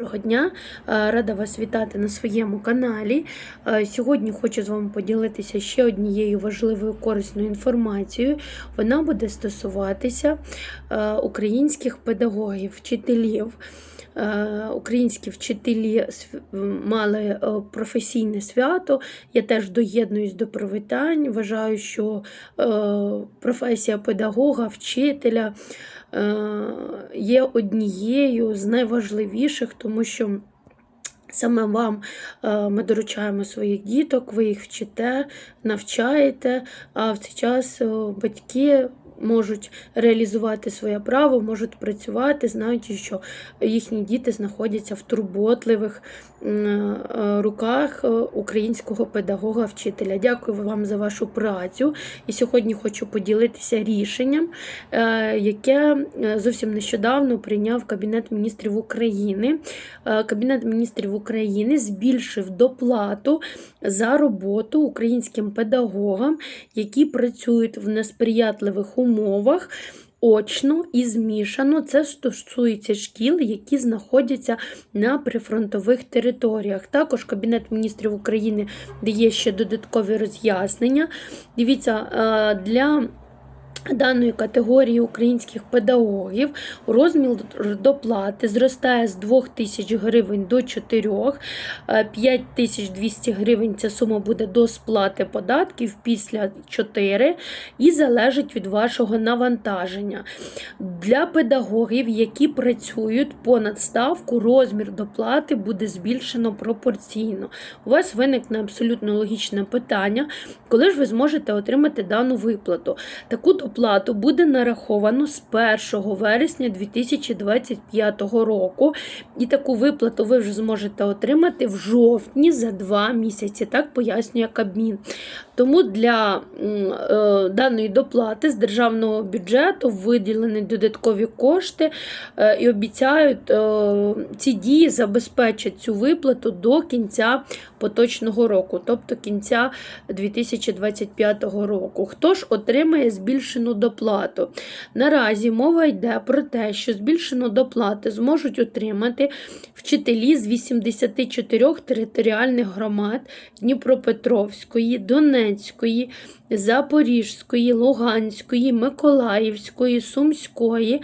Доброго дня, Е, рада вас вітати на своєму каналі. Е, Сьогодні хочу з вами поділитися ще однією важливою корисною інформацією. Вона буде стосуватися е, українських педагогів, вчителів. Е, Українські вчителі мали е, професійне свято. Я теж доєднуюсь до привітань. Вважаю, що е, професія педагога, вчителя є однією з найважливіших, тому що. Саме вам ми доручаємо своїх діток, ви їх вчите, навчаєте, а в цей час батьки можуть реалізувати своє право, можуть працювати, знаючи, що їхні діти знаходяться в турботливих е, руках е, українського педагога-вчителя. Дякую вам за вашу працю. І сьогодні хочу поділитися рішенням, е, яке зовсім нещодавно прийняв Кабінет міністрів України. Кабінет міністрів України збільшив доплату за роботу українським педагогам, які працюють в несприятливих умовах. Очно і змішано це стосується шкіл, які знаходяться на прифронтових територіях. Також Кабінет міністрів України дає ще додаткові роз'яснення. Дивіться, е, для даної категорії українських педагогів розмір доплати зростає з 2 тисяч гривень до 4, 5 тисяч 200 гривень ця сума буде до сплати податків після 4 і залежить від вашого навантаження. Для педагогів, які працюють понад ставку, розмір доплати буде збільшено пропорційно. У вас виникне абсолютно логічне питання, коли ж ви зможете отримати дану виплату. Таку доплату буде нараховано з 1 вересня 2025 року, і таку виплату ви вже зможете отримати в жовтні за 2 місяці. Так пояснює Кабмін. Тому для е, даної доплати з державного бюджету виділені додаткові кошти е, і обіцяють е, ці дії забезпечать цю виплату до кінця поточного року, тобто кінця 2025 року. Хто ж отримає збільшену доплату? Наразі мова йде про те, що збільшену доплату зможуть отримати вчителі з 84 територіальних громад Дніпропетровської, Донецької, Запорізької, Луганської, Миколаївської, Сумської.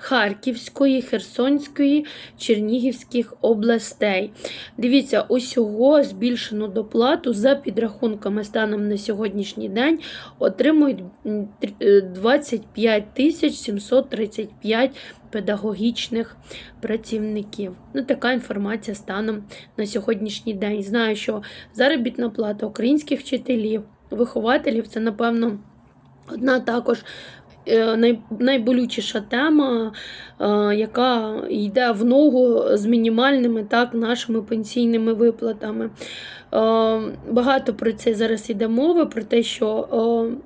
Харківської, Херсонської, Чернігівських областей. Дивіться, усього збільшену доплату за підрахунками станом на сьогоднішній день отримують м, тр- е, 25 тисяч 735 педагогічних працівників. Ну, така інформація станом на сьогоднішній день. Знаю, що заробітна плата українських вчителів, вихователів це, напевно, одна також е, найболючіша тема, е, яка йде в ногу з мінімальними так, нашими пенсійними виплатами. Е, Багато про це зараз йде мова, про те, що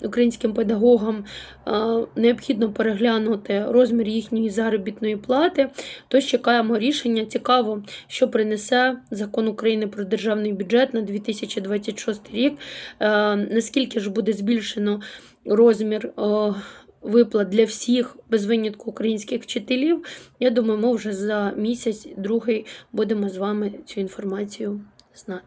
е, українським педагогам е, необхідно переглянути розмір їхньої заробітної плати. Тож чекаємо рішення. Цікаво, що принесе закон України про державний бюджет на 2026 рік. Е, Наскільки ж буде збільшено розмір е, виплат для всіх без винятку українських вчителів? Я думаю, ми вже за місяць другий будемо з вами цю інформацію знати.